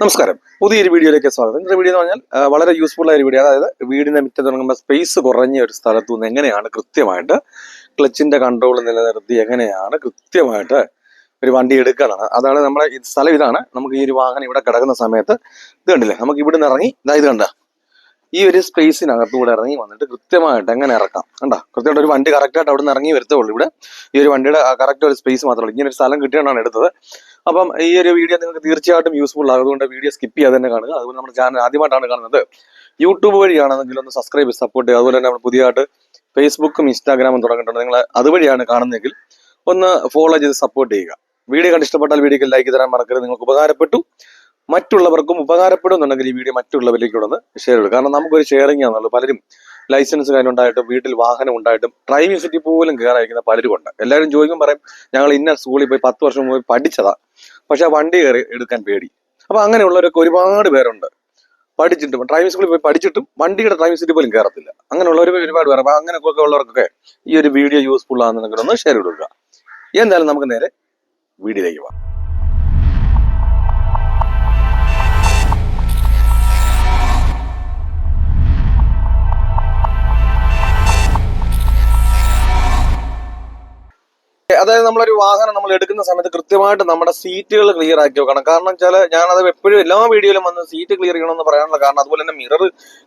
നമസ്കാരം. പുതിയൊരു വീഡിയോയിലേക്ക് സ്വാഗതം. ഇന്നത്തെ വീഡിയോ എന്ന് പറഞ്ഞാൽ വളരെ യൂസ്ഫുൾ ആയ ഒരു വീഡിയോ. അതായത് വീടിന്റെ മിറ്റം തുടങ്ങുമ്പോൾ സ്പേസ് കുറഞ്ഞ ഒരു സ്ഥലത്തു നിന്ന് എങ്ങനെയാണ് കൃത്യമായിട്ട് ക്ലച്ചിന്റെ കൺട്രോൾ നിലനിർത്തി എങ്ങനെയാണ് കൃത്യമായിട്ട് ഒരു വണ്ടി എടുക്കാനാണ് അതാണ് നമ്മുടെ സ്ഥലം ഇതാണ്. നമുക്ക് ഈ ഒരു വാഹനം ഇവിടെ കിടക്കുന്ന സമയത്ത് ഇത് കണ്ടില്ലേ? നമുക്ക് ഇവിടുന്ന് ഇറങ്ങി ഇതായത് കണ്ട? ഈ ഒരു സ്പേസിനകത്തൂടെ ഇറങ്ങി വന്നിട്ട് കൃത്യമായിട്ട് എങ്ങനെ ഇറക്കാം? കണ്ടോ? കൃത്യമായിട്ട് ഒരു വണ്ടി കറക്റ്റായിട്ട് അവിടെ നിന്ന് ഇറങ്ങി വരത്തുള്ളൂ ഇവിടെ. ഈ ഒരു വണ്ടിയുടെ കറക്റ്റ് ഒരു സ്പേസ് മാത്രമേ ഉള്ളൂ. ഇങ്ങനെ ഒരു സ്ഥലം കിട്ടിയാണ് എടുത്തത്. അപ്പം ഈ ഒരു വീഡിയോ നിങ്ങൾക്ക് തീർച്ചയായിട്ടും യൂസ്ഫുൾ ആയതുകൊണ്ട് വീഡിയോ സ്കിപ്പ് ചെയ്യാതെ തന്നെ കാണുക. അതുപോലെ നമ്മുടെ ചാനൽ ആദ്യമായിട്ടാണ് കാണുന്നത്. യൂട്യൂബ് വഴിയാണെന്നെങ്കിൽ ഒന്ന് സബ്സ്ക്രൈബ് സപ്പോർട്ട് ചെയ്യുക. അതുപോലെ തന്നെ നമ്മൾ പുതിയതായിട്ട് ഫേസ്ബുക്കും ഇൻസ്റ്റാഗ്രാമും തുടങ്ങിയിട്ടുണ്ട്. നിങ്ങൾ അതുവഴിയാണ് കാണുന്നതെങ്കിൽ ഒന്ന് ഫോളോ ചെയ്ത് സപ്പോർട്ട് ചെയ്യുക. വീഡിയോ കണ്ട് ഇഷ്ടപ്പെട്ടാൽ വീഡിയോക്ക് ലൈക്ക് തരാൻ മറക്കരുത്. നിങ്ങൾക്ക് ഉപകാരപ്പെട്ടു. മറ്റുള്ളവർക്കും ഉപകാരപ്പെടുന്നുണ്ടെങ്കിൽ ഈ വീഡിയോ മറ്റുള്ളവരിലേക്ക് ഒന്ന് ഷെയർ ചെയ്യുക കാരണം നമുക്കൊരു ഷെയറിംഗ് ആണല്ലോ. പലരും ലൈസൻസ് കാര്യമുണ്ടായിട്ടും വീട്ടിൽ വാഹനം ഉണ്ടായിട്ടും ഡ്രൈവിംഗ് സിറ്റി പോലും കയറായിരിക്കുന്ന പലരും ഉണ്ട്. എല്ലാവരും ചോദിക്കും പറയും ഞങ്ങൾ ഇന്ന സ്കൂളിൽ പോയി പത്ത് വർഷം മുമ്പ് പഠിച്ചതാ. പക്ഷെ ആ വണ്ടി കയറി എടുക്കാൻ പേടി. അപ്പൊ അങ്ങനെയുള്ളവരൊക്കെ ഒരുപാട് പേരുണ്ട്. പഠിച്ചിട്ടും ഡ്രൈവിംഗ് സ്കൂളിൽ പോയി പഠിച്ചിട്ടും വണ്ടിയുടെ ഡ്രൈവിംഗ് സിറ്റി പോലും കയറത്തില്ല അങ്ങനെയുള്ളവർ ഒരുപാട് പേർ അപ്പൊ അങ്ങനെയൊക്കെ ഉള്ളവർക്കൊക്കെ ഈ ഒരു വീഡിയോ യൂസ്ഫുൾ ആണെന്നുണ്ടെങ്കിൽ ഒന്ന് ഷെയർ കൊടുക്കുക. എന്തായാലും നമുക്ക് നേരെ വീഡിയോയിലേക്ക് പോകാം. അതായത് നമ്മളൊരു വാഹനം നമ്മൾ എടുക്കുന്ന സമയത്ത് കൃത്യമായിട്ട് നമ്മുടെ സീറ്റുകൾ ക്ലിയർ ആക്കി വെക്കണം. കാരണം വെച്ചാൽ ഞാനത് എപ്പോഴും എല്ലാ വീഡിയോയിലും വന്ന് സീറ്റ് ക്ലിയർ ചെയ്യണം എന്ന് പറയാനുള്ള കാരണം അതുപോലെ തന്നെ മിറർ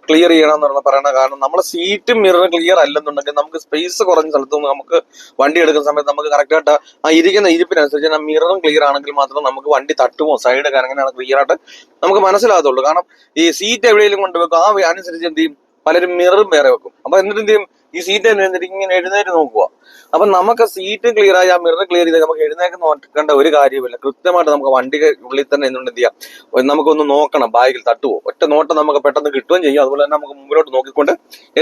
ക്ലിയർ ചെയ്യണം എന്ന് പറയുന്ന കാരണം നമ്മുടെ സീറ്റും മിററും ക്ലിയർ അല്ലെന്നുണ്ടെങ്കിൽ നമുക്ക് സ്പേസ് കുറഞ്ഞ സ്ഥലത്ത് നമുക്ക് വണ്ടി എടുക്കുന്ന സമയത്ത് നമുക്ക് കറക്റ്റായിട്ട് ആ ഇരിക്കുന്ന ഇരിപ്പിനനുസരിച്ച് ആ മിററും ക്ലിയർ ആണെങ്കിൽ മാത്രം നമുക്ക് വണ്ടി തട്ടുമോ സൈഡ് എങ്ങനെയാണ് ക്ലിയർ ആയിട്ട് നമുക്ക് മനസ്സിലാകത്തുള്ളൂ. കാരണം ഈ സീറ്റ് എവിടെയെങ്കിലും കൊണ്ടുവെക്കും ആ അനുസരിച്ച് എന്ത് ചെയ്യും? പലരും മിററും വേറെ വെക്കും. അപ്പൊ എന്നിട്ട് എന്ത് ചെയ്യും? ഈ സീറ്റ് എന്നിട്ട് ഇങ്ങനെ എഴുന്നേറ്റ് നോക്കുക. അപ്പൊ നമുക്ക് സീറ്റ് ക്ലിയർ ആയി ആ മിറർ ക്ലിയർ ചെയ്ത് നമുക്ക് എഴുന്നേക്ക് നോക്കേണ്ട ഒരു കാര്യമില്ല കൃത്യമായിട്ട് നമുക്ക് വണ്ടി ഉള്ളിൽ തന്നെ എന്തുകൊണ്ട് എന്ത് ചെയ്യാം? നമുക്കൊന്ന് നോക്കണം ബാഗിൽ തട്ടുവോ? ഒറ്റ നോട്ടം നമുക്ക് പെട്ടെന്ന് കിട്ടുകയും ചെയ്യും. അതുപോലെ തന്നെ നമുക്ക് മുമ്പിലോട്ട് നോക്കിക്കൊണ്ട്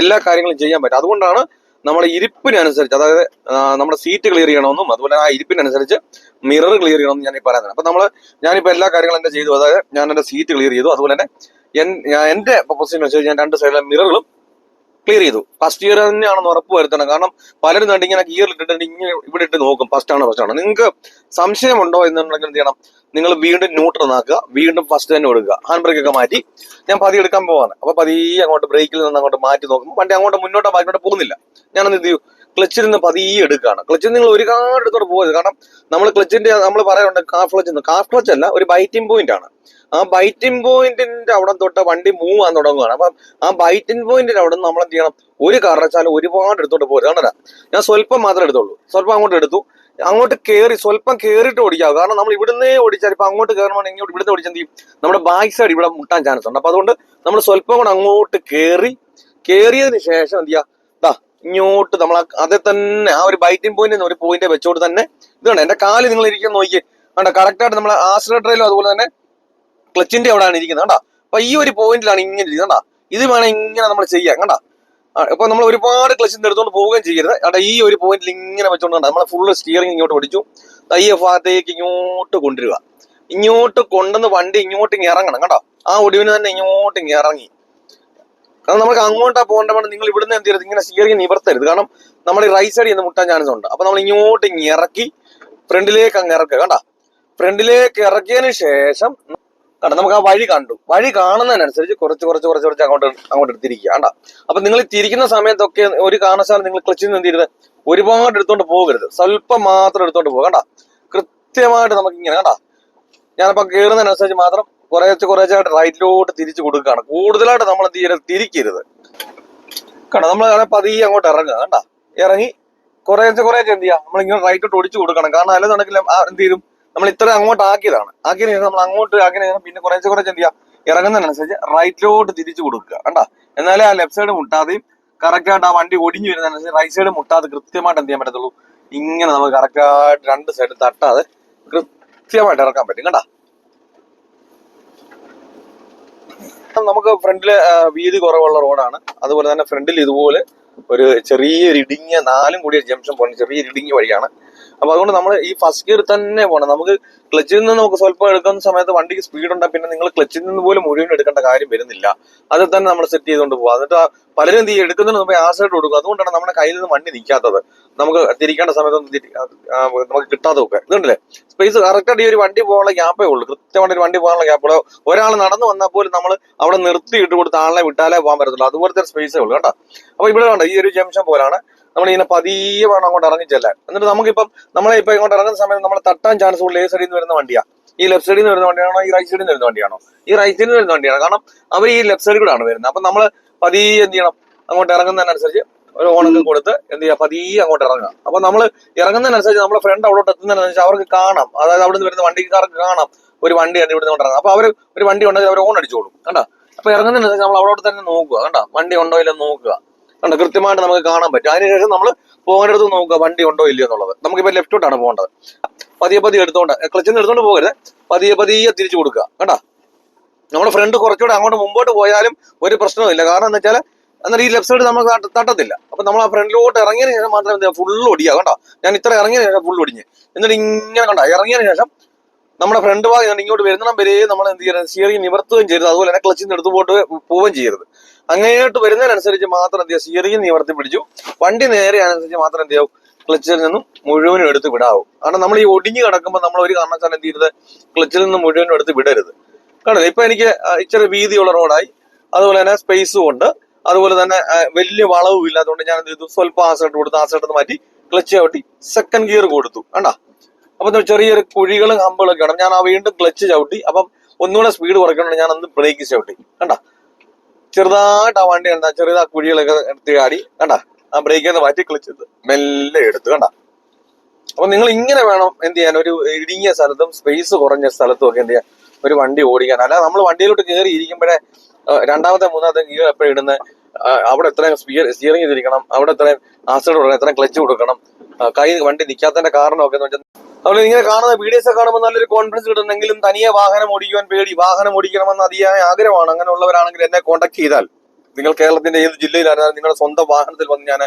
എല്ലാ കാര്യങ്ങളും ചെയ്യാൻ പറ്റും. അതുകൊണ്ടാണ് നമ്മുടെ ഇരിപ്പിനനുസരിച്ച് അതായത് നമ്മുടെ സീറ്റ് ക്ലിയർ ചെയ്യണമെന്നും അതുപോലെ ആ ഇരിപ്പിനനുസരിച്ച് മിറർ ക്ലിയർ ചെയ്യണമെന്നും ഞാൻ ഈ പറയുന്നത്. അപ്പൊ നമ്മൾ ഞാനിപ്പോ എല്ലാ കാര്യങ്ങളും എന്റെ ചെയ്തു. അതായത് ഞാൻ എന്റെ സീറ്റ് ക്ലിയർ ചെയ്തു. അതുപോലെ തന്നെ എന്റെ പൊസിഷൻ വെച്ചാൽ ഞാൻ രണ്ട് സൈഡിലെ മിററുകളും ക്ലിയർ ചെയ്തു. ഫസ്റ്റ് ഇയർ തന്നെയാണെന്ന് ഉറപ്പ് വരുത്തണം. കാരണം പലരും കണ്ട് ഇങ്ങനെ ഗിയറിൽ ഇട്ടിട്ട് ഇങ്ങനെ ഇവിടെ ഇട്ട് നോക്കും. ഫസ്റ്റ് ആണ് ഫസ്റ്റ് ആണ്? നിങ്ങൾക്ക് സംശയമുണ്ടോ എന്നുണ്ടെങ്കിൽ എന്ത് ചെയ്യണം? നിങ്ങൾ വീണ്ടും ന്യൂട്രൽ ആക്കുക. വീണ്ടും ഫസ്റ്റ് തന്നെ കൊടുക്കുക. ഹാൻഡ് ബ്രേക്ക് ഒക്കെ മാറ്റി ഞാൻ പതി എടുക്കാൻ പോവാണ്. അപ്പൊ പതി അങ്ങോട്ട് ബ്രേക്കിൽ നിന്ന് അങ്ങോട്ട് മാറ്റി നോക്കും വണ്ടി അങ്ങോട്ട് മുന്നോട്ടോ ബാക്കിലോട്ടോ പോകുന്നില്ല. ഞാനൊന്ന് ചെയ്യും ക്ലച്ചിൽ നിന്ന് പതിയെ എടുക്കുകയാണ്. ക്ലച്ചിൽ നിങ്ങൾ ഒരുപാട് എടുത്തോട്ട് പോകരുത്. കാരണം നമ്മൾ ക്ലച്ചിന്റെ നമ്മൾ പറയാറുണ്ട് കാഫ് ക്ലച്ച് കാഫ് ക്ലച്ച് അല്ല ഒരു ബൈറ്റിംഗ് പോയിന്റ് ആണ്. ആ ബൈറ്റിംഗ് പോയിന്റിന്റെ അവിടെ തൊട്ട് വണ്ടി മൂവ് ആകാൻ തുടങ്ങുകയാണ്. അപ്പം ആ ബൈറ്റിംഗ് പോയിന്റിന്റെ അവിടെ നമ്മൾ എന്ത് ചെയ്യണം? ഒരു കാരണവശാലും ഒരുപാട് എടുത്തോട്ട് പോകരുത് കണ്ടല്ല ഞാൻ സ്വല്പം മാത്രമേ എടുത്തുള്ളൂ. സ്വല്പം അങ്ങോട്ട് എടുത്തു. അങ്ങോട്ട് കയറി സ്വല്പം കയറിയിട്ട് ഓടിക്കാവും. കാരണം നമ്മൾ ഇവിടുന്ന് ഓടിച്ചാൽ ഇപ്പൊ അങ്ങോട്ട് കയറണമെങ്കിൽ ഇങ്ങോട്ട് ഇവിടുന്ന് ഓടിച്ചാൽ ചെയ്യും? നമ്മുടെ ബാക്ക് സൈഡ് ഇവിടെ മുട്ടാൻ ചാൻസ് ഉണ്ട്. അപ്പൊ അതുകൊണ്ട് നമ്മൾ സ്വല്പം കൂടെ അങ്ങോട്ട് കയറി കയറിയതിന് ശേഷം എന്ത് ചെയ്യാ ദാ ഇങ്ങോട്ട് നമ്മൾ അതെ തന്നെ ആ ഒരു ബൈറ്റിംഗ് പോയിന്റ് ഒരു പോയിന്റ് വെച്ചോട്ട് തന്നെ ഇതാണ് എന്റെ കാൽ നിങ്ങൾ ഇരിക്കാൻ നോക്കി. കണ്ട? കറക്റ്റ് ആയിട്ട് നമ്മൾ ആശ്രയട്രയിലും അതുപോലെ തന്നെ ക്ലച്ചിന്റെ അവിടെയാണ് ഇരിക്കുന്നത്. കണ്ടാ? അപ്പൊ ഈ ഒരു പോയിന്റിലാണ് ഇങ്ങനെ ഇരിക്കുന്നത്. കണ്ടാ? ഇത് വേണം ഇങ്ങനെ നമ്മൾ ചെയ്യാം. കണ്ടാ? അപ്പൊ നമ്മൾ ഒരുപാട് ക്ലച്ചിന്റെ എടുത്തുകൊണ്ട് പോവുകയും ചെയ്യരുത്. അവിടെ ഈ ഒരു പോയിന്റിൽ ഇങ്ങനെ വെച്ചോണ്ട് കണ്ടാ? നമ്മൾ ഫുള്ള് സ്റ്റിയറിംഗ് ഇങ്ങോട്ട് പഠിച്ചു ഈ ഭാഗത്തേക്ക് ഇങ്ങോട്ട് കൊണ്ടുവരിക. ഇങ്ങോട്ട് കൊണ്ടുവന്ന് വണ്ടി ഇങ്ങോട്ട് ഇങ്ങ് ഇറങ്ങണം. കേട്ടോ ആ ഒടിവിന് തന്നെ ഇങ്ങോട്ട് ഇങ്ങ് ഇറങ്ങി. കാരണം നമുക്ക് അങ്ങോട്ടാ പോകേണ്ട വേണം നിങ്ങൾ ഇവിടുന്ന് എന്ത് ചെയ്യരുത്? ഇങ്ങനെ സ്റ്റിയറിംഗ് നിവർത്തരുത്. കാരണം നമ്മൾ ഈ റൈറ്റ് സൈഡിൽ നിന്ന് മുട്ടാൻ ചാൻസ് ഉണ്ട്. അപ്പൊ നമ്മൾ ഇങ്ങോട്ട് ഇങ്ങ് ഇറക്കി ഫ്രണ്ടിലേക്ക് അങ്ങ് ഇറക്കുക. കണ്ട? ഫ്രണ്ടിലേക്ക് ഇറക്കിയതിന് ശേഷം കണ്ട നമുക്ക് ആ വഴി കണ്ടു. വഴി കാണുന്നതിനനുസരിച്ച് കുറച്ച് കുറച്ച് കുറച്ച് കുറച്ച് അങ്ങോട്ട് അങ്ങോട്ട് എടുത്തിരിക്കുക. കണ്ട? അപ്പൊ നിങ്ങൾ തിരിക്കുന്ന സമയത്തൊക്കെ ഒരു കാരണവശാലും നിങ്ങൾ ക്ലച്ചിൽ നിന്ന് എന്ത് ചെയ്യരുത്? ഒരുപാട് എടുത്തോണ്ട് പോകരുത്. സ്വല്പം മാത്രം എടുത്തോണ്ട് പോകുക കണ്ട? കൃത്യമായിട്ട് നമുക്ക് ഇങ്ങനെ കണ്ട? ഞാനിപ്പോ കയറുന്നതിനനുസരിച്ച് മാത്രം കുറേശ്ശെ കുറേശ്ശായിട്ട് റൈറ്റിലോട്ട് തിരിച്ചു കൊടുക്കുകയാണ്. കൂടുതലായിട്ട് നമ്മൾ എന്ത് ചെയ്യരുത് തിരിക്കരുത്. കണ്ടോ? നമ്മൾ പതിയെ അങ്ങോട്ട് ഇറങ്ങുക കണ്ടാ? ഇറങ്ങി കുറേശ്ശെ കുറേശ്ശെ എന്ത് ചെയ്യാം നമ്മൾ ഇങ്ങനെ റൈറ്റോട്ട് ഒടിച്ചു കൊടുക്കണം. കാരണം അല്ലെന്നുണ്ടെങ്കിൽ നടക്കില്ല എന്ത് ചെയ്യും? നമ്മൾ ഇത്ര അങ്ങോട്ട് ആക്കിയതാണ്. ആക്കിയതിന് നമ്മൾ അങ്ങോട്ട് ആക്കിയതിന് പിന്നെ കുറേശ്ശെ കുറേശ്ശെ എന്ത് ചെയ്യുക? ഇറങ്ങുന്നതിനനുസരിച്ച് റൈറ്റിലോട്ട് തിരിച്ചു കൊടുക്കുക കണ്ടാ? എന്നാലേ ആ ലെഫ്റ്റ് സൈഡ് മുട്ടാതെയും കറക്റ്റായിട്ട് ആ വണ്ടി ഒടിഞ്ഞു വരുന്നതിനനുസരിച്ച് റൈറ്റ് സൈഡ് മുട്ടാതെ കൃത്യമായിട്ട് എന്ത് ചെയ്യാൻ പറ്റത്തുള്ളൂ? ഇങ്ങനെ നമുക്ക് കറക്റ്റായിട്ട് രണ്ട് സൈഡ് തട്ടാതെ കൃത്യമായിട്ട് ഇറക്കാൻ പറ്റും കണ്ട? നമുക്ക് ഫ്രണ്ടിൽ വീതി കുറവുള്ള റോഡാണ്. അതുപോലെ തന്നെ ഫ്രണ്ടിൽ ഇതുപോലെ ഒരു ചെറിയൊരു ഇടുങ്ങിയ നാലും കൂടിയ ജംഗ്ഷൻ പോലെ ചെറിയൊരു ഇടുങ്ങിയ വഴിയാണ്. അപ്പൊ അതുകൊണ്ട് നമ്മൾ ഈ ഫസ്റ്റ് ഗിയർ തന്നെ പോകണം നമുക്ക് ക്ലച്ചിൽ നിന്ന് നമുക്ക് സ്വല്പം എടുക്കുന്ന സമയത്ത് വണ്ടിക്ക് സ്പീഡ് ഉണ്ടാ? പിന്നെ നിങ്ങൾ ക്ലച്ചിൽ നിന്ന് പോലും മുഴുവൻ എടുക്കേണ്ട കാര്യം വരുന്നില്ല. അത് തന്നെ നമ്മൾ സെറ്റ് ചെയ്തുകൊണ്ട് പോകാം എന്നിട്ട് പലരും എന്ത് എടുക്കുന്നതിന് ആ സൈഡ് കൊടുക്കും. അതുകൊണ്ടാണ് നമ്മുടെ കയ്യിൽ നിന്ന് വണ്ടി നിൽക്കാത്തത്. നമുക്ക് തിരിക്കേണ്ട ആ, നമുക്ക് കിട്ടാത്തതൊക്കെ. ഇതുണ്ടല്ലേ? സ്പേസ് കറക്റ്റായിട്ട് ഈ ഒരു വണ്ടി പോകാനുള്ള ഗ്യാപ്പേ ഉള്ളൂ. കൃത്യമായിട്ട് ഒരു വണ്ടി പോകാനുള്ള ഗ്യാപ്പ് ഒരാൾ നടന്നു വന്നാൽ പോലും നമ്മൾ അവിടെ നിർത്തി ഇട്ട് കൊടുത്ത് ആളെ വിട്ടാലേ പോകാൻ പറ്റത്തുള്ളൂ. അതുപോലത്തെ സ്പേസേ ഉള്ളൂ. കേട്ടോ? അപ്പൊ ഇവിടെ കണ്ടോ? ഈ ഒരു ജംഷൻ പോലാണ്. നമ്മൾ ഇങ്ങനെ പതിയെ വേണം അങ്ങോട്ട് ഇറങ്ങി ചെല്ലാൻ. എന്നിട്ട് നമുക്കിപ്പം നമ്മളെ ഇപ്പൊ ഇങ്ങോട്ട് ഇറങ്ങുന്ന സമയത്ത് നമ്മൾ തട്ടാൻ ചാൻസ് ഉള്ള ഏത് സൈഡിൽ നിന്ന് വരുന്ന വണ്ടിയാ. ഈ ലെഫ്റ്റ് സൈഡിൽ നിന്ന് വരുന്ന വണ്ടിയാണോ ഈ റൈറ്റ് സൈഡിൽ നിന്ന് വരുന്ന വണ്ടിയാണോ? ഈ റൈറ്റ് സൈഡിൽ നിന്ന് വരുന്ന വണ്ടിയാണ്? കാരണം അവർ ഈ ലെഫ്റ്റ് സൈഡിൽ കൂടെ ആണ് വരുന്നത്. അപ്പൊ നമ്മൾ പതിയെ എന്ത് ചെയ്യണം? അങ്ങോട്ട് ഇറങ്ങുന്നതിനനുസരിച്ച് ഒരു ഓണൊക്കെ കൊടുത്ത് എന്ത് ചെയ്യുക? പതിയെ അങ്ങോട്ട് ഇറങ്ങുക. അപ്പൊ നമ്മൾ ഇറങ്ങുന്നതിനനുസരിച്ച് നമ്മുടെ ഫ്രണ്ട് അവിടോട്ട് എത്തുന്നതിനനുസരിച്ച് അവർക്ക് കാണാം. അതായത് അവിടെ നിന്ന് വരുന്ന വണ്ടിക്കാർക്ക് കാണാം. ഒരു വണ്ടിയാണ് ഇവിടെ നിന്ന് അപ്പൊ അവർ ഒരു വണ്ടി ഉണ്ടെങ്കിൽ അവർ ഓൺ അടിച്ചോളും. കണ്ടോ? അപ്പൊ ഇറങ്ങുന്നതിനനുസരിച്ച് നമ്മൾ അവിടെ തന്നെ നോക്കുക. കണ്ടോ? വണ്ടി ഉണ്ടോ ഇല്ല നോക്കുക. കണ്ടോ? കൃത്യമായിട്ട് നമുക്ക് കാണാൻ പറ്റും. അതിനുശേഷം നമ്മൾ പോകേണ്ടത് നോക്കുക വണ്ടി ഉണ്ടോ ഇല്ലയോ എന്നുള്ളത്. നമുക്കിപ്പോൾ ലെഫ്റ്റോട്ടാണ് പോകേണ്ടത്. പതിയെ പതിയെ എടുത്തോണ്ട് ക്ലച്ചിൽ നിന്ന് എടുത്തോണ്ട് പോകരുത്. പതിയെ പതിയെ തിരിച്ചു കൊടുക്കുക കണ്ടോ നമ്മുടെ ഫ്രണ്ട് കുറച്ചുകൂടെ അങ്ങോട്ട് മുമ്പോട്ട് പോയാലും ഒരു പ്രശ്നവുമില്ല കാരണം എന്താ വെച്ചാൽ എന്നാൽ ഈ ലെഫ്റ്റ് സൈഡ് നമുക്ക് തട്ടത്തില്ല. അപ്പൊ നമ്മൾ ആ ഫ്രണ്ടിലോട്ട് ഇറങ്ങിയതിന് ശേഷം മാത്രമേ ഫുൾ ഒടിയാ കണ്ടോ ഞാൻ ഇത്ര ഇറങ്ങിയതിന് ശേഷം ഫുൾ ഒടിഞ്ഞ്. എന്നിട്ട് ഇങ്ങനെ കണ്ടോ? ഇറങ്ങിയതിന് ശേഷം നമ്മുടെ ഫ്രണ്ട് ഭാഗം ഞാൻ ഇങ്ങോട്ട് വരുന്ന വരെ നമ്മൾ എന്ത് ചെയ്യണം സ്റ്റിയറിംഗ് നിവർത്തുകയും ചെയ്യരുത്. അതുപോലെ തന്നെ ക്ലച്ചിൽ നിന്ന് എടുത്തു പോട്ട് പോവുകയും ചെയ്യരുത്. അങ്ങോട്ട് വരുന്നതിനനുസരിച്ച് മാത്രം എന്ത് ചെയ്യുക? നിവർത്തി പിടിച്ചു. വണ്ടി നേരെ അനുസരിച്ച് മാത്രം എന്ത് ചെയ്യാവും ക്ലച്ചിൽ നിന്നും മുഴുവനും എടുത്ത് വിടാവും. കാരണം നമ്മൾ ഈ ഒടിഞ്ഞു കിടക്കുമ്പോൾ നമ്മൾ ഒരു കാരണവശാലും എന്ത് ചെയ്യരുത്? ക്ലച്ചിൽ നിന്ന് മുഴുവനും എടുത്ത് വിടരുത്. കാരണം ഇപ്പൊ എനിക്ക് ഇച്ചിരി വീതിയുള്ള റോഡായി അതുപോലെ തന്നെ സ്പേസും ഉണ്ട്. അതുപോലെ തന്നെ വലിയ വളവും ഇല്ല അതുകൊണ്ട് ഞാൻ എന്ത് ചെയ്തു? സ്വല്പം ആസൈഡ് കൊടുത്ത് ആസൈഡ് മാറ്റി ക്ലച്ച് ചവിട്ടി സെക്കൻഡ് ഗിയർ കൊടുത്തു. കണ്ടാ? അപ്പൊ ചെറിയൊരു കുഴികളും ഹമ്പുകളൊക്കെ ആണ് ഞാൻ ആ വീണ്ടും ക്ലച്ച് ചവിട്ടി. അപ്പം ഒന്നുകൂടെ സ്പീഡ് കുറയ്ക്കണം ഞാൻ അന്ന് ബ്രേക്ക് ചവിട്ടി. കണ്ട? ചെറുതായിട്ട് ആ വണ്ടി കണ്ട ചെറുതാ കുഴികളൊക്കെ എടുത്ത് ചാടി. കണ്ട? ആ ബ്രേക്കിൽ നിന്ന് മാറ്റി ക്ലച്ച് മെല്ലെ എടുത്ത്. കണ്ട? അപ്പൊ നിങ്ങൾ ഇങ്ങനെ വേണം എന്ത് ചെയ്യാൻ? ഒരു ഇടുങ്ങിയ സ്ഥലത്തും സ്പേസ് കുറഞ്ഞ സ്ഥലത്തും ഒക്കെ എന്ത് ചെയ്യാൻ? ഒരു വണ്ടി ഓടിക്കാൻ. അല്ല നമ്മൾ വണ്ടിയിലോട്ട് കയറി ഇരിക്കുമ്പോഴേ രണ്ടാമത്തെ മൂന്നാമത്തെ ഗിയർ എപ്പോഴും ഇടുന്ന? അവിടെ എത്രയും സ്റ്റിയറിംഗ് ചെയ്തിരിക്കണം. അവിടെ എത്രയും ആസിഡ് കൊടുക്കണം എത്രയും ക്ലച്ച് കൊടുക്കണം. കൈ വണ്ടി നിൽക്കാത്തതിന്റെ കാരണമൊക്കെ എന്ന് വെച്ചാൽ അതുപോലെ ഇങ്ങനെ കാണുന്ന വീഡിയോസ് ഒക്കെ കാണുമ്പോൾ നല്ലൊരു കോൺഫിഡൻസ് കിട്ടുന്നെങ്കിലും തനിയെ വാഹനം ഓടിക്കുവാൻ പേടി. വാഹനം ഓടിക്കണമെന്ന് അതിയായ ആഗ്രഹമാണ്. അങ്ങനെയുള്ളവരാണെങ്കിൽ എന്നെ കോൺടാക്ട് ചെയ്താൽ. നിങ്ങൾ കേരളത്തിന്റെ ഏത് ജില്ലയിലായിരുന്നാലും നിങ്ങളുടെ സ്വന്തം വാഹനത്തിൽ വന്ന് ഞാൻ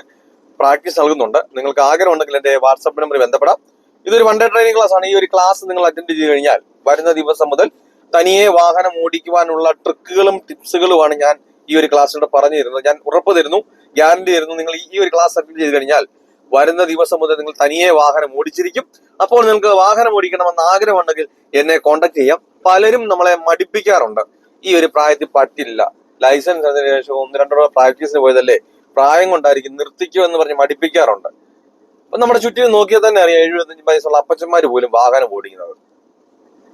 പ്രാക്ടീസ് നൽകുന്നുണ്ട്. നിങ്ങൾക്ക് ആഗ്രഹം ഉണ്ടെങ്കിൽ എന്റെ വാട്സപ്പ് നമ്പർ ബന്ധപ്പെടാം. ഇതൊരു വൺ ഡേ ട്രെയിനിങ് ക്ലാസ് ആണ്. ഈ ഒരു ക്ലാസ് നിങ്ങൾ അറ്റൻഡ് ചെയ്ത് കഴിഞ്ഞാൽ വരുന്ന ദിവസം മുതൽ തനിയെ വാഹനം ഓടിക്കുവാനുള്ള ട്രിക്കുകളും ടിപ്സുകളുമാണ് ഞാൻ ഈ ഒരു ക്ലാസ്സിലൂടെ പറഞ്ഞു തരുന്നത് ഞാൻ ഉറപ്പ് തരുന്നു ഗ്യാരണ്ടി തരുന്നു നിങ്ങൾ ഈ ഒരു ക്ലാസ് അറ്റൻഡ് ചെയ്ത് കഴിഞ്ഞാൽ വരുന്ന ദിവസം മുതൽ നിങ്ങൾ തനിയെ വാഹനം ഓടിച്ചിരിക്കും. അപ്പോൾ നിങ്ങൾക്ക് വാഹനം ഓടിക്കണമെന്ന് ആഗ്രഹമുണ്ടെങ്കിൽ എന്നെ കോൺടാക്ട് ചെയ്യാം. പലരും നമ്മളെ മടിപ്പിക്കാറുണ്ട്. ഈ ഒരു പ്രായത്തിൽ പറ്റില്ല. ലൈസൻസ് അതിന് ശേഷം ഒന്ന് രണ്ടോ പ്രാക്ടീസിന് പോയതല്ലേ? പ്രായം കൊണ്ടായിരിക്കും നിർത്തിക്കോ എന്ന് പറഞ്ഞ് മടിപ്പിക്കാറുണ്ട്. അപ്പൊ നമ്മുടെ ചുറ്റിനും നോക്കിയാൽ തന്നെ അറിയാം എഴുപത്തഞ്ച് വയസ്സുള്ള അപ്പച്ചന്മാർ പോലും വാഹനം ഓടിക്കുന്നത്.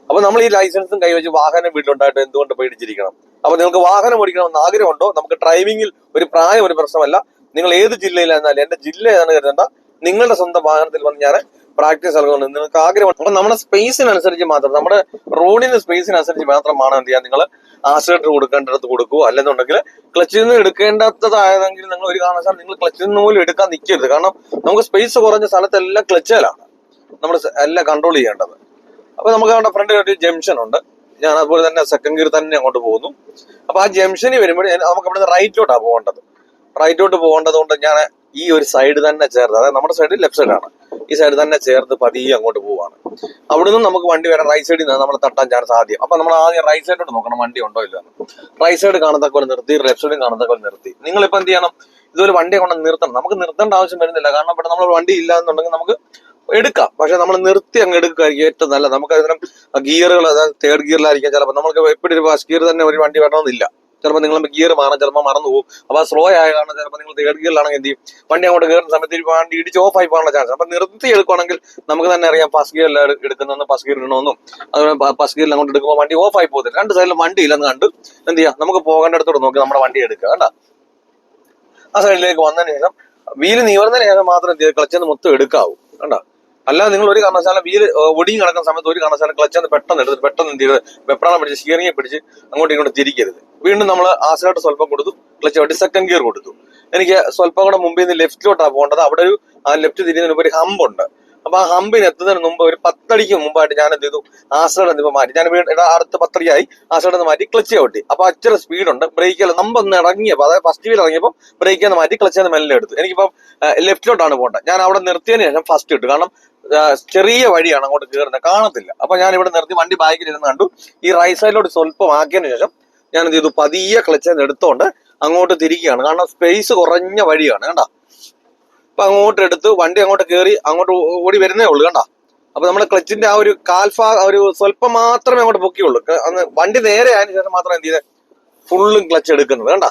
അപ്പൊ നമ്മൾ ഈ ലൈസൻസും കൈവച്ച് വാഹനം വീട്ടിലുണ്ടായിട്ട് എന്തുകൊണ്ട് പേടിച്ചിരിക്കണം? അപ്പൊ നിങ്ങൾക്ക് വാഹനം ഓടിക്കണമെന്ന് ആഗ്രഹമുണ്ടോ? നമുക്ക് ഡ്രൈവിംഗിൽ ഒരു പ്രായം ഒരു പ്രശ്നമല്ല. നിങ്ങൾ ഏത് ജില്ലയിലായിരുന്നാലും എന്റെ ജില്ല ഏതാണ് കരുതേണ്ട. നിങ്ങളുടെ സ്വന്തം വാഹനത്തിൽ വന്ന് ഞാൻ പ്രാക്ടീസ് നൽകുന്നുണ്ട് നിങ്ങൾക്ക് ആഗ്രഹം അപ്പൊ നമ്മുടെ സ്പേസിനനുസരിച്ച് മാത്രം നമ്മുടെ റോഡിന് സ്പേസിനനുസരിച്ച് മാത്രമാണ് എന്ത് ചെയ്യാൻ നിങ്ങൾ ആക്സിലേറ്റർ കൊടുക്കേണ്ടടുത്ത് കൊടുക്കുക. അല്ലെന്നുണ്ടെങ്കിൽ ക്ലച്ചിൽ നിന്ന് എടുക്കേണ്ടാത്തതായതെങ്കിൽ നിങ്ങൾ ഒരു കാരണവശാലും നിങ്ങൾ ക്ലച്ചിൽ നിന്ന് പോലും എടുക്കാൻ നിൽക്കരുത്. കാരണം നമുക്ക് സ്പേസ് കുറഞ്ഞ സ്ഥലത്തെല്ലാം ക്ലച്ചിലാണ് നമ്മൾ എല്ലാം കൺട്രോൾ ചെയ്യേണ്ടത്. അപ്പൊ നമുക്ക് അവിടെ ഫ്രണ്ട് ഒരു ജംഗ്ഷൻ ഉണ്ട്. ഞാൻ അതുപോലെ തന്നെ സെക്കൻഡ് ഗിയർ തന്നെ അങ്ങോട്ട് പോകുന്നു. അപ്പൊ ആ ജംഗ്ഷനിൽ വരുമ്പോൾ നമുക്ക് അവിടെ നിന്ന് റൈറ്റിലോട്ടാണ് പോകേണ്ടത്. റൈറ്റിലോട്ട് പോകേണ്ടത് കൊണ്ട് ഞാൻ ഈ ഒരു സൈഡ് തന്നെ ചേർത്ത് അതായത് നമ്മുടെ സൈഡ് ലെഫ്റ്റ് സൈഡാണ് ഈ സൈഡ് തന്നെ ചേർത്ത് പതിയെ അങ്ങോട്ട് പോവാണ്. അവിടുന്ന് നമുക്ക് വണ്ടി വരാൻ റൈറ്റ് സൈഡിൽ നിന്ന് നമ്മൾ തട്ടാൻ ചാൻസ് ആദ്യം. അപ്പൊ നമ്മൾ ആദ്യം റൈറ്റ് സൈഡോട്ട് നോക്കണം വണ്ടി ഉണ്ടോ ഇല്ല റൈറ്റ് സൈഡ് കാണത്തക്ക പോലെ നിർത്തി ലെഫ്റ്റ് സൈഡ് കാണത്തക്ക പോലെ നിർത്തി. നിങ്ങൾ ഇപ്പൊ എന്ത് ചെയ്യണം? ഇതൊരു വണ്ടി കൊണ്ട് നിർത്തണം. നമുക്ക് നിർത്തേണ്ട ആവശ്യം വരുന്നില്ല. കാരണം ഇവിടെ നമ്മൾ വണ്ടി ഇല്ല എന്നുണ്ടെങ്കിൽ നമുക്ക് എടുക്കാം. പക്ഷെ നമ്മൾ നിർത്തി അങ്ങ് എടുക്കുകയായിരിക്കും ഏറ്റവും നല്ലത്. നമുക്ക് അതിനും ഗിയറുകൾ അതായത് തേർഡ് ഗിയറിലായിരിക്കാം ചിലപ്പോൾ നമുക്ക് എപ്പോഴും ഒരു ഗിയർ തന്നെ ഒരു വണ്ടി വരണമെന്നില്ല. ചിലപ്പോൾ നിങ്ങൾ ഗിയർ മാറാം ചിലപ്പോൾ മറന്നു പോകും. അപ്പോൾ സ്ലോ ആയ കാരണം ചിലപ്പോൾ നിങ്ങൾ തേർഡ് ഗിയറിലാണെങ്കിൽ എന്ത് ചെയ്യും? വണ്ടി അങ്ങോട്ട് കയറുന്ന സമയത്ത് വണ്ടി ഇടിച്ച് ഓഫ് ആയി പോകാനുള്ള ചാൻസ് അപ്പോൾ നിർത്തി എടുക്കുകയാണെങ്കിൽ നമുക്ക് തന്നെ അറിയാം ഫസ്റ്റ് ഗിയറിൽ എടുക്കുന്ന ഫസ്റ്റ് ഗിയർ ഇടണമെന്നും. അതുപോലെ ഫസ്റ്റ് ഗിയറിൽ അങ്ങോട്ട് എടുക്കുമ്പോൾ വണ്ടി ഓഫ് ആയി പോകത്തില്ല. രണ്ട് സൈഡിൽ വണ്ടി ഇല്ലെന്ന് കണ്ട് എന്ത് ചെയ്യാം? നമുക്ക് പോകേണ്ടടുത്തോട്ട് നോക്കി നമ്മുടെ വണ്ടി എടുക്കുക കണ്ട? ആ സൈഡിലേക്ക് വന്നതിന് ശേഷം വീൽ നിവർന്നതിന് ശേഷം മാത്രം ക്ലച്ചിൽ നിന്ന് മൊത്തം എടുക്കാവൂ കണ്ട? അല്ലാതെ നിങ്ങൾ ഒരു കാരണവശാലും വീൽ ഒടിയും കിടക്കുന്ന സമയത്ത് ഒരു കാരണവശാലും ക്ലച്ച് പെട്ടെന്ന് എടുത്ത് പെട്ടെന്ന് എന്ത് ചെയ്ത് വെപ്രാളം പിടിച്ച് സ്റ്റിയറിംഗ് പിടിച്ച് അങ്ങോട്ടും ഇങ്ങോട്ടും തിരിക്കരുത്. വീണ്ടും നമ്മൾ ആസിലോട്ട് സ്വല്പം കൊടുത്തു. ക്ലച്ച് വേണ്ടി സെക്കൻഡ് ഗിയർ കൊടുത്തു. എനിക്ക് സ്വല്പം കൂടെ മുമ്പിൽ നിന്ന് ലെഫ്റ്റിലോട്ടാണ് പോകേണ്ടത്. അവിടെ ഒരു ആ ലെഫ്റ്റ് തിരിയുന്നതിന് മുമ്പ് ഒരു ഹമ്പുണ്ട് അപ്പൊ ആ ഹമ്പിന് എത്തുന്നതിന് മുമ്പ് ഒരു പത്തടിക്ക് മുമ്പായിട്ട് ഞാൻ എന്ത് ചെയ്തു? ആസിഡ് എന്തിപ്പോ മാറ്റി. ഞാൻ ഇതാ അടുത്ത പത്തടിയായി ആസിഡ് മാറ്റി ക്ലച്ച് ചവിട്ടി അപ്പൊ അച്ചിരി സ്പീഡ് ഉണ്ട്. ബ്രേക്കിൽ നമ്മ ഒന്ന് ഇറങ്ങിയപ്പോൾ അതായത് ഫസ്റ്റ് വീൽ ഇറങ്ങിയപ്പോൾ ബ്രേക്കിൽ നിന്ന് മാറ്റി ക്ലച്ച് മെല്ലെ എടുത്തു. എനിക്കിപ്പം ലെഫ്റ്റിലോട്ടാണ് പോകേണ്ടത്. ഞാൻ അവിടെ നിർത്തിയതിന് ശേഷം ഫസ്റ്റ് ഇട്ടു. കാരണം ചെറിയ വഴിയാണ് അങ്ങോട്ട് കയറുന്നത് കാണത്തില്ല. അപ്പൊ ഞാൻ ഇവിടെ നിർത്തി വണ്ടി ബാക്കിൽ ഇരുന്ന് കണ്ടു. ഈ റൈറ്റ് സൈഡിലോട്ട് സ്വല്പം ആക്കിയതിനു ശേഷം ഞാൻ എന്ത് ചെയ്തു പതിയെ ക്ലച്ച് എടുത്തോണ്ട് അങ്ങോട്ട് തിരിക്കുകയാണ്. കാരണം സ്പേസ് കുറഞ്ഞ വഴിയാണ് കണ്ട? അപ്പൊ അങ്ങോട്ട് എടുത്ത് വണ്ടി അങ്ങോട്ട് കയറി അങ്ങോട്ട് ഓടി വരുന്നേ ഉള്ളൂ കണ്ട? അപ്പൊ നമ്മുടെ ക്ലച്ചിന്റെ ആ ഒരു കാൽഫാ ഒരു സ്വല്പം മാത്രമേ അങ്ങോട്ട് പൊക്കിയുള്ളൂ. അന്ന് വണ്ടി നേരെ ആയതിനു ശേഷം മാത്രം എന്ത് ചെയ്തേ? ഫുള്ളും ക്ലച്ച് എടുക്കുന്നത് കണ്ട?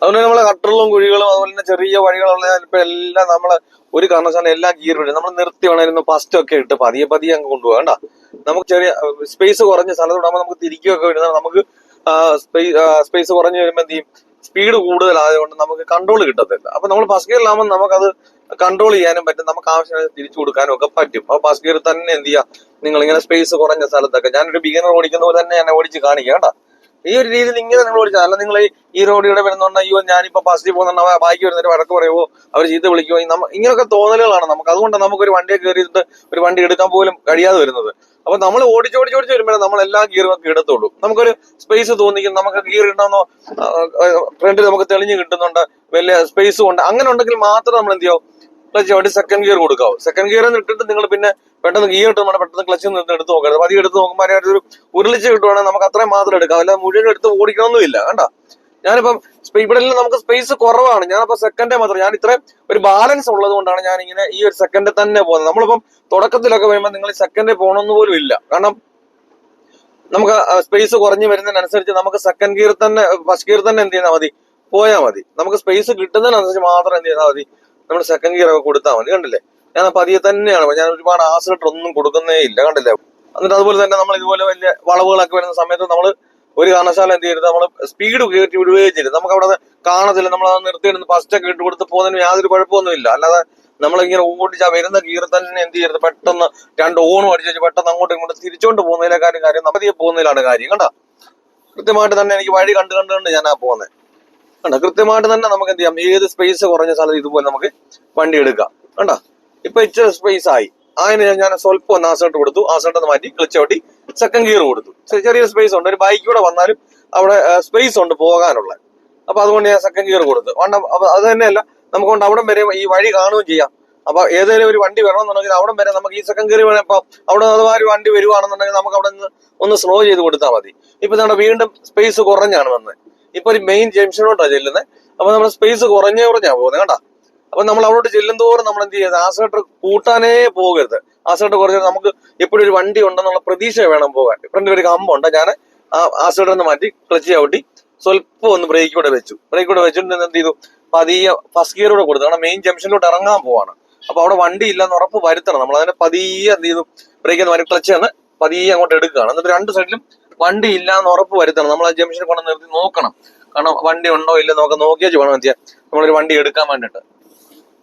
അതുകൊണ്ട് നമ്മളെ കട്ടറുകളും കുഴികളും അതുപോലെ തന്നെ ചെറിയ വഴികളും ഇപ്പൊ എല്ലാം നമ്മൾ ഒരു കാരണവശാലും എല്ലാ ഗിയർ വിടും നമ്മൾ നിർത്തി വേണമായിരുന്നു ഫസ്റ്റ് ഒക്കെ ഇട്ട് പതിയെ പതിയെ അങ്ങ് കൊണ്ടുപോകാം കണ്ട? നമുക്ക് ചെറിയ സ്പേസ് കുറഞ്ഞ സ്ഥലത്തോടാകുമ്പോൾ നമുക്ക് തിരിക്കുകയൊക്കെ വരുന്നത് നമുക്ക് സ്പേസ് കുറഞ്ഞു വരുമ്പോൾ എന്ത് ചെയ്യും? സ്പീഡ് കൂടുതലായതുകൊണ്ട് നമുക്ക് കൺട്രോൾ കിട്ടത്തില്ല. അപ്പൊ നമ്മൾ ഫസ്റ്റ് ഗിയറിലാകുമ്പോൾ നമുക്കത് കൺട്രോൾ ചെയ്യാനും പറ്റും. നമുക്ക് ആവശ്യമായി തിരിച്ചു കൊടുക്കാനും ഒക്കെ പറ്റും. അപ്പൊ ഫസ്റ്റ് ഗിയർ തന്നെ എന്ത് ചെയ്യുക നിങ്ങൾ ഇങ്ങനെ സ്പേസ് കുറഞ്ഞ സ്ഥലത്തൊക്കെ. ഞാനൊരു ബിഗിനർ ഓടിക്കുന്ന പോലെ തന്നെ ഞാൻ ഓടിച്ച് കാണിക്കാം കേട്ടോ ഈ ഒരു രീതിയിൽ ഇങ്ങനെ നിങ്ങൾ വിളിച്ചത് അല്ല നിങ്ങൾ ഈ റോഡിലൂടെ വരുന്നുണ്ട് അയ്യോ ഞാനിപ്പോ പോകുന്നുണ്ട് അവ ബാക്കി വരുന്നൊരു വടക്ക് പറയുമോ അവർ ചീത്ത വിളിക്കുമോ ഇങ്ങനെയൊക്കെ തോന്നലുകളാണ് നമുക്ക്. അതുകൊണ്ട് നമുക്ക് ഒരു വണ്ടിയെ കയറിയിട്ട് ഒരു വണ്ടി എടുക്കാൻ പോലും കഴിയാതെ വരുന്നത്. അപ്പൊ നമ്മൾ ഓടിച്ചോടിച്ചോടിച്ച് വരുമ്പോഴേ നമ്മൾ എല്ലാ ഗിയറും ഒക്കെ ഇടത്തുള്ളൂ നമുക്കൊരു സ്പേസ് തോന്നിക്കും. നമുക്ക് ഗിയർ ഇടണമെന്നോ ഫ്രണ്ടിൽ നമുക്ക് തെളിഞ്ഞു കിട്ടുന്നുണ്ട് വലിയ സ്പേസും ഉണ്ട്. അങ്ങനെ ഉണ്ടെങ്കിൽ മാത്രം നമ്മൾ എന്ത് ചെയ്യും? ക്ലച്ച് വേണ്ടി സെക്കൻഡ് ഗിയർ കൊടുക്കാവും സെക്കൻഡ് ഗിയർ ഇട്ടിട്ട് നിങ്ങൾ പിന്നെ പെട്ടെന്ന് ഗിയർ ഇട്ട് നമ്മുടെ പെട്ടെന്ന് ക്ലച്ച് നിന്ന് എടുത്ത് നോക്കരുത്. അപ്പൊ പതിയെ എടുത്ത് നോക്കുമ്പോൾ ഒരു ഉരുളിച്ച് കിട്ടുവാണെങ്കിൽ നമുക്ക് അത്രയും മാത്രം എടുക്കാം. അല്ലാതെ മുഴുവൻ എടുത്ത് ഓടിക്കണമെന്നില്ല കണ്ട? ഞാനിപ്പം ഇവിടെ നമുക്ക് സ്പേസ് കുറവാണ്. ഞാനിപ്പോ സെക്കൻഡേ മാത്രം. ഞാൻ ഇത്രയും ഒരു ബാലൻസ് ഉള്ളത് കൊണ്ടാണ് ഞാൻ ഇങ്ങനെ ഈ ഒരു സെക്കൻഡിൽ തന്നെ പോകുന്നത്. നമ്മളിപ്പം തുടക്കത്തിലൊക്കെ വരുമ്പോൾ നിങ്ങൾ സെക്കൻഡിൽ പോകണമെന്ന് പോലും ഇല്ല. കാരണം നമുക്ക് സ്പേസ് കുറഞ്ഞു വരുന്നതിനനുസരിച്ച് നമുക്ക് സെക്കൻഡ് ഗിയർ തന്നെ ഫസ്റ്റ് ഗിയർ തന്നെ എന്ത് ചെയ്താൽ മതി? പോയാൽ മതി. നമുക്ക് സ്പേസ് കിട്ടുന്നതിനനുസരിച്ച് മാത്രം എന്ത് ചെയ്താൽ മതി? നമ്മൾ സെക്കൻഡ് ഗിയർ ഒക്കെ കൊടുത്താൽ മതി. കണ്ടില്ലേ? ഞാൻ പതിയെ തന്നെയാണ്. ഞാൻ ഒരുപാട് ആസിലിട്ടർ ഒന്നും കൊടുക്കുന്നേ ഇല്ല. കണ്ടില്ല? എന്നിട്ട് അതുപോലെ തന്നെ നമ്മൾ ഇതുപോലെ വലിയ വളവുകളൊക്കെ വരുന്ന സമയത്ത് നമ്മൾ ഒരു കാരണശാല എന്ത് ചെയ്യരുത്. നമ്മൾ സ്പീഡ് കയറ്റി വിടുകയും ചെയ്യരുത്. നമുക്ക് അവിടെ കാണത്തില്ല. നമ്മൾ അത് ഫസ്റ്റ് ഒക്കെ ഇട്ട് കൊടുത്ത് പോകുന്നതിന് യാതൊരു കുഴപ്പമൊന്നുമില്ല. അല്ലാതെ നമ്മളിങ്ങനെ ഓടിച്ച് ആ വരുന്ന ഗിയർ തന്നെ എന്ത് ചെയ്യരുത്. പെട്ടെന്ന് രണ്ട് ഓണും അടിച്ചു പെട്ടെന്ന് അങ്ങോട്ടും ഇങ്ങോട്ടും തിരിച്ചോണ്ട് പോകുന്നതിലെ കാര്യം കാര്യം നമ്മതിയെ പോകുന്നതിലാണ് കാര്യം. കണ്ട? കൃത്യമായിട്ട് തന്നെ എനിക്ക് വഴി കണ്ട് കണ്ട് കണ്ട് ഞാനാ പോകുന്നത് കണ്ട? കൃത്യമായിട്ട് തന്നെ നമുക്ക് എന്ത് ചെയ്യാം? ഏത് സ്പേസ് കുറഞ്ഞ സ്ഥലത്ത് ഇതുപോലെ നമുക്ക് വണ്ടി എടുക്കാം. കണ്ട? ഇപ്പൊ ഇച്ചിരി സ്പേസ് ആയി. അങ്ങനെ ഞാൻ സ്വല്പം ഒന്ന് ആസോട്ട് കൊടുത്തു. ആസോട്ട് മാറ്റി ക്ലച്ച് ചവിട്ടി സെക്കൻഡ് ഗിയർ കൊടുത്തു. ചെറിയ സ്പേസ് ഉണ്ട്. ഒരു ബൈക്ക് കൂടെ വന്നാലും അവിടെ സ്പേസ് ഉണ്ട് പോകാനുള്ള. അപ്പൊ അതുകൊണ്ട് ഞാൻ സെക്കൻഡ് ഗിയർ കൊടുത്തു. അത് തന്നെയല്ല നമുക്കൊണ്ട് അവിടം വരെ ഈ വഴി കാണുകയും ചെയ്യാം. അപ്പൊ ഏതെങ്കിലും ഒരു വണ്ടി വരണമെന്നുണ്ടെങ്കിൽ അവിടം വരെ നമുക്ക് ഈ സെക്കൻഡ് ഗിയർ വേണം ഇപ്പൊ അവിടെ അഥവാ ഒരു വണ്ടി വരുവാണെന്നുണ്ടെങ്കിൽ നമുക്ക് അവിടെ നിന്ന് ഒന്ന് സ്ലോ ചെയ്ത് കൊടുത്താൽ മതി. ഇപ്പൊ നമ്മുടെ വീണ്ടും സ്പേസ് കുറഞ്ഞാണ് വന്നത്. ഇപ്പൊ ഒരു മെയിൻ ജംഗ്ഷനോട്ടാണ് ചെല്ലുന്നത്. അപ്പൊ നമ്മുടെ സ്പേസ് കുറഞ്ഞേ കുറഞ്ഞാ പോകുന്നത്. കണ്ടാ? അപ്പൊ നമ്മൾ അവിടോട്ട് ചെല്ലുന്തോറും നമ്മൾ എന്ത് ചെയ്യുന്നത് ആസേട്ടർ കൂട്ടാനേ പോകരുത്. ആസേട്ടർ കുറച്ച് നമുക്ക് എപ്പോഴും ഒരു വണ്ടി ഉണ്ടെന്നുള്ള പ്രതീക്ഷ വേണം പോകാൻ. ഫ്രണ്ടിൽ ഒരു കമ്പുണ്ട് ഞാൻ ആസേട്ടർ ഒന്ന് മാറ്റി ക്ലച്ച് ചവിട്ടി സ്വല്പം ഒന്ന് ബ്രേക്ക് കൂടെ വെച്ചു. ബ്രേക്ക് കൂടെ വെച്ചിട്ട് എന്ത് ചെയ്തു? പതിയെ ഫസ്റ്റ് ഗിയർ കൂടെ കൊടുത്തു. കാരണം മെയിൻ ജംഗ്ഷനിലോട്ട് ഇറങ്ങാൻ പോവാണ്. അപ്പൊ അവിടെ വണ്ടി ഇല്ലെന്ന് ഉറപ്പ് വരുത്തണം. നമ്മൾ അതിനെ പതിയെ എന്ത് ചെയ്തു? ബ്രേക്ക് എന്ന് ക്ലച്ച് ആണ് പതിയെ അങ്ങോട്ട് എടുക്കുകയാണ്. എന്നിട്ട് രണ്ട് സൈഡിലും വണ്ടി ഇല്ല എന്ന് ഉറപ്പ് വരുത്തണം. നമ്മൾ ആ ജംഗ്ഷനിൽ കൊണ്ട് നിർത്തി നോക്കണം. കാരണം വണ്ടി ഉണ്ടോ ഇല്ല നോക്കാം നോക്കിയാൽ വേണം എന്ത് ചെയ്യാം നമ്മളൊരു വണ്ടി എടുക്കാൻ വേണ്ടിട്ട്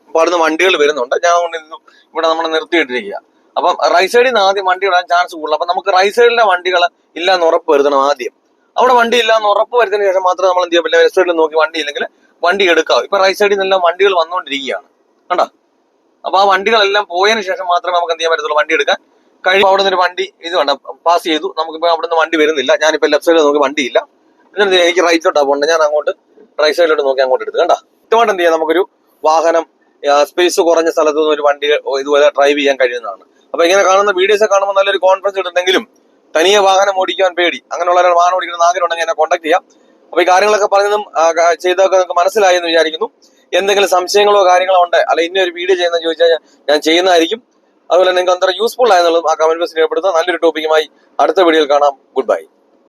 അപ്പൊ അവിടുന്ന് വണ്ടികൾ വരുന്നുണ്ട്. ഞാൻ അതുകൊണ്ട് ഇന്നും ഇവിടെ നമ്മൾ നിർത്തിയിട്ടിരിക്കുക അപ്പം റൈറ്റ് സൈഡിൽ നിന്ന് ആദ്യം വണ്ടി ഇടാൻ ചാൻസ് കൂടുതൽ അപ്പം നമുക്ക് റൈറ്റ് സൈഡിലെ വണ്ടികൾ ഇല്ല എന്ന് ഉറപ്പ് വരുത്തണം ആദ്യം. അവിടെ വണ്ടി ഇല്ല എന്ന് ഉറപ്പ് വരുത്തിന് ശേഷം മാത്രമേ നമ്മൾ എന്ത് ചെയ്യാം പിന്നെ ലെഫ്റ്റ് സൈഡിൽ നോക്കി വണ്ടി ഇല്ലെങ്കിൽ വണ്ടി എടുക്കാം ഇപ്പൊ റൈറ്റ് സൈഡിൽ നിന്നെല്ലാം വണ്ടികൾ വന്നുകൊണ്ടിരിക്കുകയാണ്. കണ്ടോ? അപ്പൊ ആ വണ്ടികളെല്ലാം പോയതിനു ശേഷം മാത്രമേ നമുക്ക് എന്ത് ചെയ്യാൻ പറ്റത്തുള്ളൂ? വണ്ടി എടുക്കാൻ കഴിയും. അവിടെ നിന്ന് ഒരു വണ്ടി ഇത് വേണ്ട പാസ് ചെയ്തു. നമുക്കിപ്പോൾ അവിടെ നിന്ന് വണ്ടി വരുന്നില്ല. ഞാനിപ്പോൾ ലെഫ്റ്റ് സൈഡിൽ നോക്കി വണ്ടിയില്ല. എന്നിട്ട് എനിക്ക് റൈറ്റിലോട്ടാണ് പോകേണ്ടത് ഞാൻ അങ്ങോട്ട് റൈറ്റ് സൈഡിലോട്ട് നോക്കി അങ്ങോട്ട് എടുത്തു. കണ്ട? കൃത്യമായിട്ട് എന്ത് ചെയ്യാം? നമുക്കൊരു വാഹനം സ്പേസ് കുറഞ്ഞ സ്ഥലത്ത് നിന്ന് ഒരു വണ്ടി ഇതുപോലെ ഡ്രൈവ് ചെയ്യാൻ കഴിയുന്നതാണ്. അപ്പൊ ഇങ്ങനെ കാണുന്ന വീഡിയോസ് കാണുമ്പോൾ നല്ലൊരു കോൺഫിഡൻസ് കിട്ടുന്നെങ്കിലും തനിയെ വാഹനം ഓടിക്കാൻ പേടി. അങ്ങനെയുള്ള ഒരാൾ വാഹനം ഓടിക്കുന്ന ആഗ്രഹം ഉണ്ടെങ്കിൽ എന്നെ കോൺടാക്ട് ചെയ്യാം. അപ്പൊ ഈ കാര്യങ്ങളൊക്കെ പറഞ്ഞതും ചെയ്തൊക്കെ നിങ്ങൾക്ക് മനസ്സിലായെന്ന് വിചാരിക്കുന്നു. എന്തെങ്കിലും സംശയങ്ങളോ കാര്യങ്ങളോ ഉണ്ട് അല്ല ഇനി ഒരു വീഡിയോ ചെയ്യുന്ന ചോദിച്ചാൽ ഞാൻ ചെയ്യുന്നതായിരിക്കും. അതുപോലെ നിങ്ങൾക്ക് അത്ര യൂസ്ഫുൾ ആയെന്നുള്ളതും ആ കമന്റ് ബോക്സിൽ രേഖപ്പെടുത്തുക നല്ലൊരു ടോപ്പിക്കുമായി അടുത്ത വീഡിയോയിൽ കാണാം. Good bye